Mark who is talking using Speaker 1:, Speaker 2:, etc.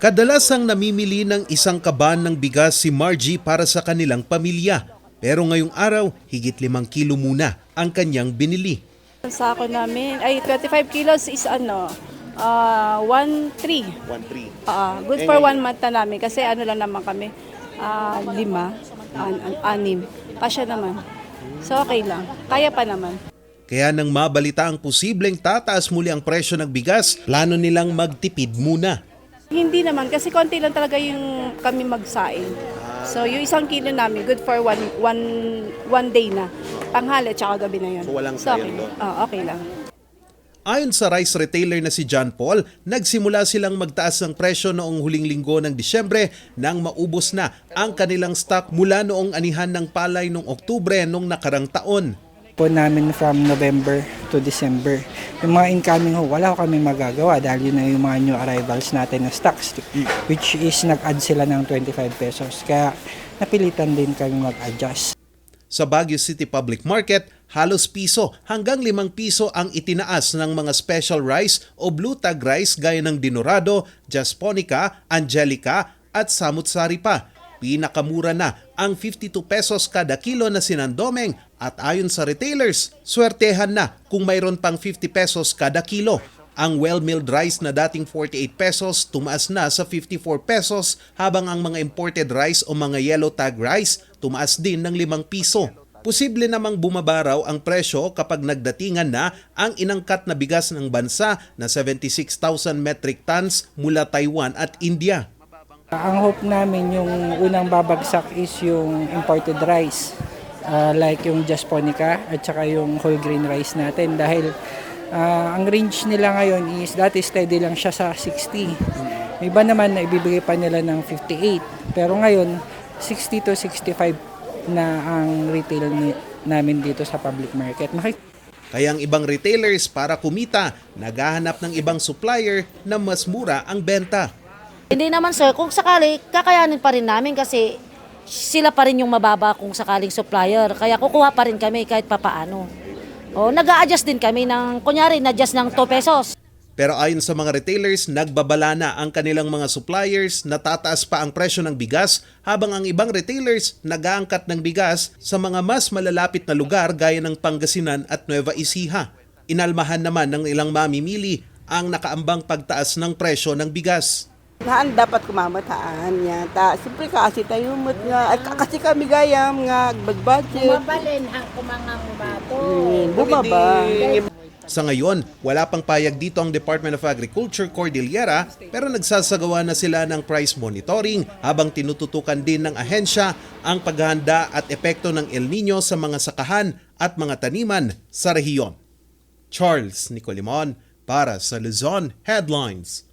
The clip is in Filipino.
Speaker 1: Kadalasang namimili ng isang kaban ng bigas si Margie para sa kanilang pamilya. Pero ngayong araw, higit limang kilo muna ang kanyang binili.
Speaker 2: Ang sako namin, ay 25 kilos is ano, ah 1.3.
Speaker 1: 1.3.
Speaker 2: Ah, good for one month na namin kasi ano lang naman kami, ah lima, an, an, anim. Kasya naman. So okay lang. Kaya pa naman.
Speaker 1: Kaya nang mabalita ang posibleng tataas muli ang presyo ng bigas, plano nilang magtipid muna.
Speaker 2: Hindi naman kasi konti lang talaga yung kami magsaing. So yung isang kilo namin, good for one, one, one day na. Tanghali tsaka gabi na yun.
Speaker 1: So, walang
Speaker 2: okay.
Speaker 1: sayang doon?
Speaker 2: Ah, okay lang.
Speaker 1: Ayon sa rice retailer na si John Paul, nagsimula silang magtaas ng presyo noong huling linggo ng Disyembre nang maubos na ang kanilang stock mula noong anihan ng palay noong Oktubre noong nakarang taon.
Speaker 3: po namin from November to December. Yung mga incoming ho, wala ko kami magagawa dahil yun na yung mga new arrivals natin na stocks which is nag-add sila ng 25 pesos. Kaya napilitan din kami mag-adjust.
Speaker 1: Sa Baguio City Public Market, halos piso hanggang limang piso ang itinaas ng mga special rice o blue tag rice gaya ng Dinorado, Jasponica, Angelica at Samutsari pa. Pinakamura na ang 52 pesos kada kilo na sinandomeng at ayon sa retailers, swertehan na kung mayroon pang 50 pesos kada kilo. Ang well-milled rice na dating 48 pesos tumaas na sa 54 pesos habang ang mga imported rice o mga yellow tag rice tumaas din ng 5 piso. Posible namang bumaba raw ang presyo kapag nagdatingan na ang inangkat na bigas ng bansa na 76,000 metric tons mula Taiwan at India.
Speaker 3: Ang hope namin yung unang babagsak is yung imported rice. Ah, like yung Jasponica at saka yung whole grain rice natin dahil ah, ang range nila ngayon is dati steady lang siya sa 60. May iba naman na ibibigay pa nila ng 58. Pero ngayon 60 to 65 na ang retail ni, namin dito sa public market. Makik-
Speaker 1: Kaya ang ibang retailers para kumita, naghahanap ng ibang supplier na mas mura ang benta.
Speaker 4: Hindi naman sir, kung sakali, kakayanin pa rin namin kasi sila pa rin yung mababa kung sakaling supplier. Kaya kukuha pa rin kami kahit papaano. O, nag adjust din kami ng, kunyari, na-adjust ng 2 pesos.
Speaker 1: Pero ayon sa mga retailers, nagbabala na ang kanilang mga suppliers na tataas pa ang presyo ng bigas habang ang ibang retailers nag-aangkat ng bigas sa mga mas malalapit na lugar gaya ng Pangasinan at Nueva Ecija. Inalmahan naman ng ilang mamimili ang nakaambang pagtaas ng presyo ng bigas.
Speaker 5: Haan dapat kumamataan niya. Ta, siyempre kasi tayo mo't nga. At kasi kami gayam nga, budget.
Speaker 6: Mabalin ang kumangang bato.
Speaker 5: Hmm, bumaba.
Speaker 1: Sa ngayon, wala pang payag dito ang Department of Agriculture Cordillera pero nagsasagawa na sila ng price monitoring habang tinututukan din ng ahensya ang paghahanda at epekto ng El Nino sa mga sakahan at mga taniman sa rehiyon. Charles Nicolimon para sa Luzon Headlines.